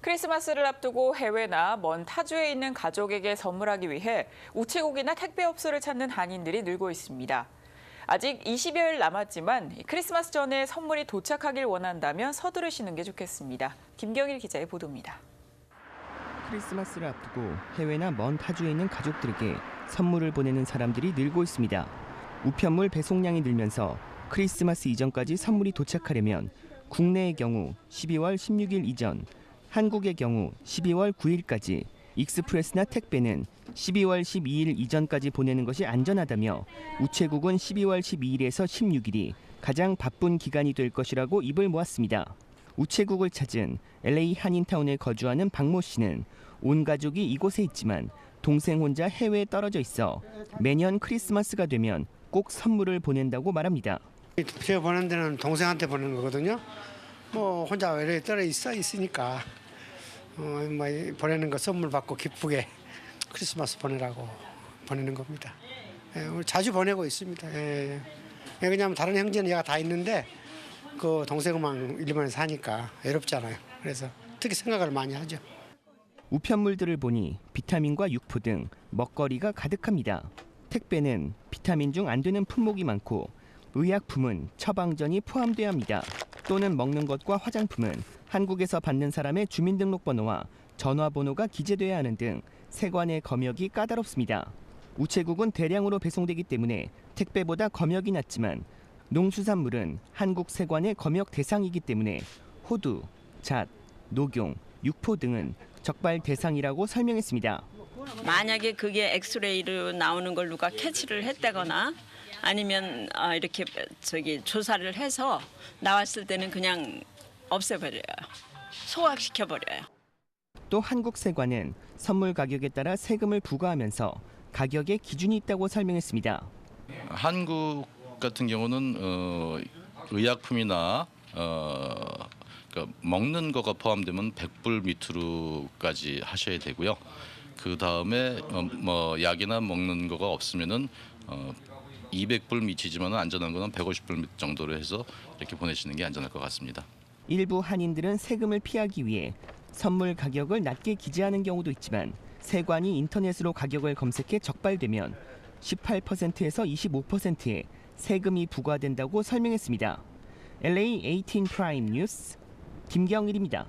크리스마스를 앞두고 해외나 먼 타주에 있는 가족에게 선물하기 위해 우체국이나 택배업소를 찾는 한인들이 늘고 있습니다. 아직 20여일 남았지만 크리스마스 전에 선물이 도착하길 원한다면 서두르시는 게 좋겠습니다. 김경일 기자의 보도입니다. 크리스마스를 앞두고 해외나 먼 타주에 있는 가족들에게 선물을 보내는 사람들이 늘고 있습니다. 우편물 배송량이 늘면서 크리스마스 이전까지 선물이 도착하려면 국내의 경우 12월 16일 이전, 한국의 경우 12월 9일까지, 익스프레스나 택배는 12월 12일 이전까지 보내는 것이 안전하다며 우체국은 12월 12일에서 16일이 가장 바쁜 기간이 될 것이라고 입을 모았습니다. 우체국을 찾은 LA 한인타운에 거주하는 박모 씨는 온 가족이 이곳에 있지만 동생 혼자 해외에 떨어져 있어 매년 크리스마스가 되면 꼭 선물을 보낸다고 말합니다. 제가 보낸 데는 동생한테 보내는 거거든요. 뭐 혼자 외로에 떨어 있어 있으니까 어, 뭐 보내는 거 선물 받고 기쁘게 크리스마스 보내라고 보내는 겁니다. 예, 자주 보내고 있습니다. 예, 예. 왜냐하면 다른 형제는 얘가 다 있는데 그 동생만 일본에 사니까 외롭잖아요. 그래서 특히 생각을 많이 하죠. 우편물들을 보니 비타민과 육포 등 먹거리가 가득합니다. 택배는 비타민 중 안 되는 품목이 많고 의약품은 처방전이 포함돼야 합니다. 또는 먹는 것과 화장품은 한국에서 받는 사람의 주민등록번호와 전화번호가 기재돼야 하는 등 세관의 검역이 까다롭습니다. 우체국은 대량으로 배송되기 때문에 택배보다 검역이 낮지만 농수산물은 한국 세관의 검역 대상이기 때문에 호두, 잣, 녹용, 육포 등은 적발 대상이라고 설명했습니다. 만약에 그게 엑스레이로 나오는 걸 누가 캐치를 했다거나 아니면 아, 이렇게 저기 조사를 해서 나왔을 때는 그냥 없애버려요. 소각시켜 버려요. 또 한국 세관은 선물 가격에 따라 세금을 부과하면서 가격에 기준이 있다고 설명했습니다. 한국 같은 경우는 어, 의약품이나 어, 그러니까 먹는 거가 포함되면 100불 밑으로까지 하셔야 되고요. 그 다음에 어, 뭐 약이나 먹는 거가 없으면은 어, 200불 미치지만 안전한 거는 150불 정도로 해서 이렇게 보내시는 게 안전할 것 같습니다. 일부 한인들은 세금을 피하기 위해 선물 가격을 낮게 기재하는 경우도 있지만 세관이 인터넷으로 가격을 검색해 적발되면 18%에서 25%의 세금이 부과된다고 설명했습니다. LA 18 프라임 뉴스 김경일입니다.